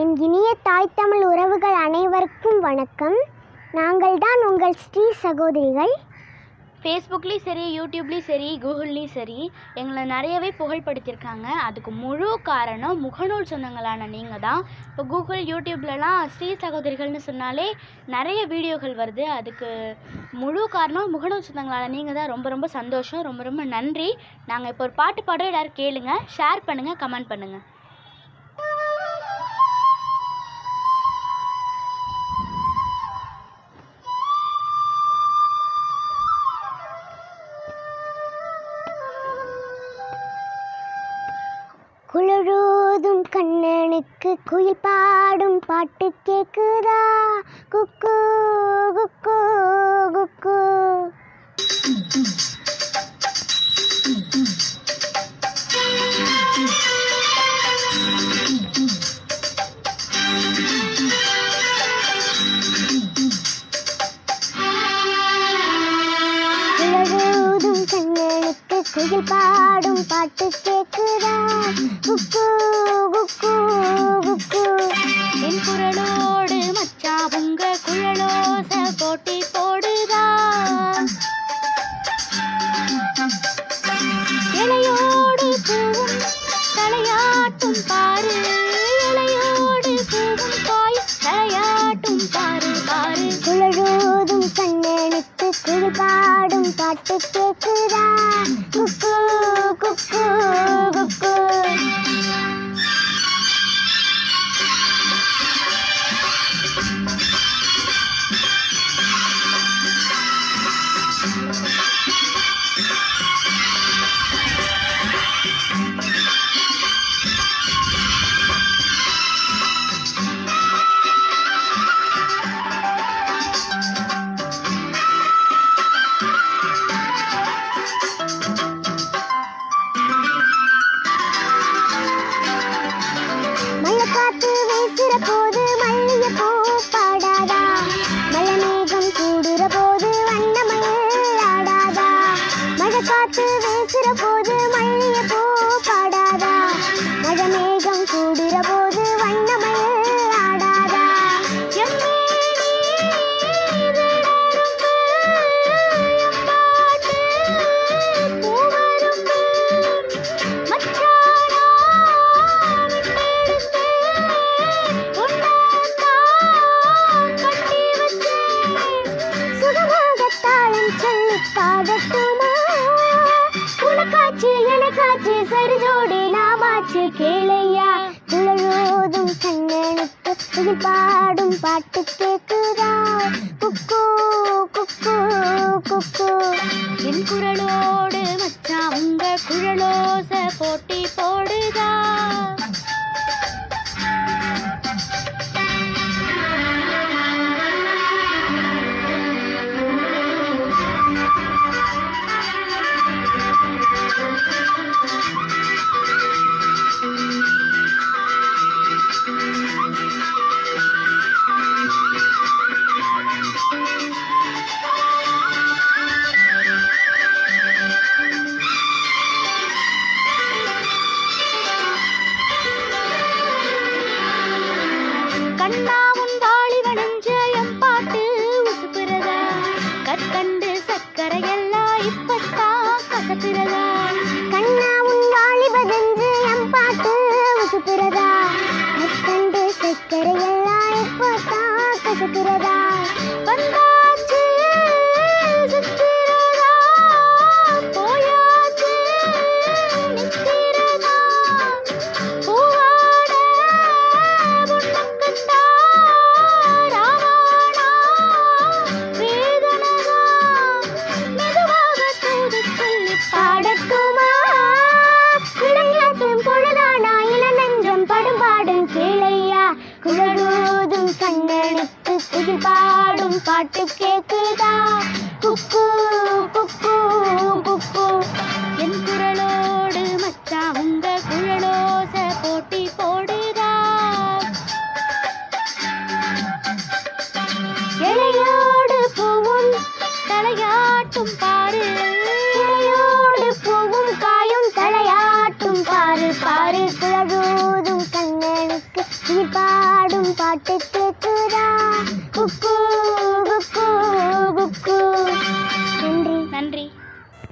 என் இனிய தாய் தமிழ் உறவுகள் அனைவருக்கும் வணக்கம். நாங்கள் தான் உங்கள் ஸ்ரீ சகோதரிகள். ஃபேஸ்புக்லேயும் சரி யூடியூப்லேயும் சரி கூகுள்லேயும் சரி எங்களை நிறையவே புகழ்படுத்தியிருக்காங்க. அதுக்கு முழு காரணம் முகநூல் சொந்தங்களான நீங்கள் தான் இப்போ கூகுள் யூடியூப்லலாம் ஸ்ரீ சகோதரிகள்னு சொன்னாலே நிறைய வீடியோகள் வருது. அதுக்கு முழு காரணம் முகநூல் சொந்தங்களான நீங்கள் தான் ரொம்ப ரொம்ப சந்தோஷம் ரொம்ப ரொம்ப நன்றி. நாங்கள் இப்போ ஒரு பாட்டு பாடுறோம் எல்லோரும் கேளுங்கள் ஷேர் பண்ணுங்கள் கமெண்ட் பண்ணுங்கள் கண்ணனுக்கு குயில் பாடும் பாட்டு கேக்குதா? குக்கு குக்கு குக்கு. குயில் பாடும் பாட்டு கேட்குதா குக்கு குக்கு குக்கு. என் குரலோடு மச்சா உங்க குழலோச போட்டி போடுதா? இலையோடு பூவும் தலையாட்டும் பாரு. இலையோடு பூவும் காய் தலையாட்டும் பாரு பாரு. குழலோதும் கண்ணனுக்கு குயில் பாடும் பாட்டு கேட்குதா காத்து வீசுற போது மல்லிய பூ பாடாதா மழை மேகம் கூடுற போது வண்ணமயில் ஆடாதா? மழை காத்து வீசுற போது கேளையா? குழலோதும் கண்ணனுக்கு பாடும் பாட்டு கேக்குதா சக்கரையெல்லாம் சக்கரை இப்பத்தான் கசக்குறதா? கண்ணா உன் வாலிபதென்று எம் பாட்டு உசுப்புறதா முத்தண்டு சக்கரையெல்லாம் எல்லாம் பாட்டு கேக்குதா?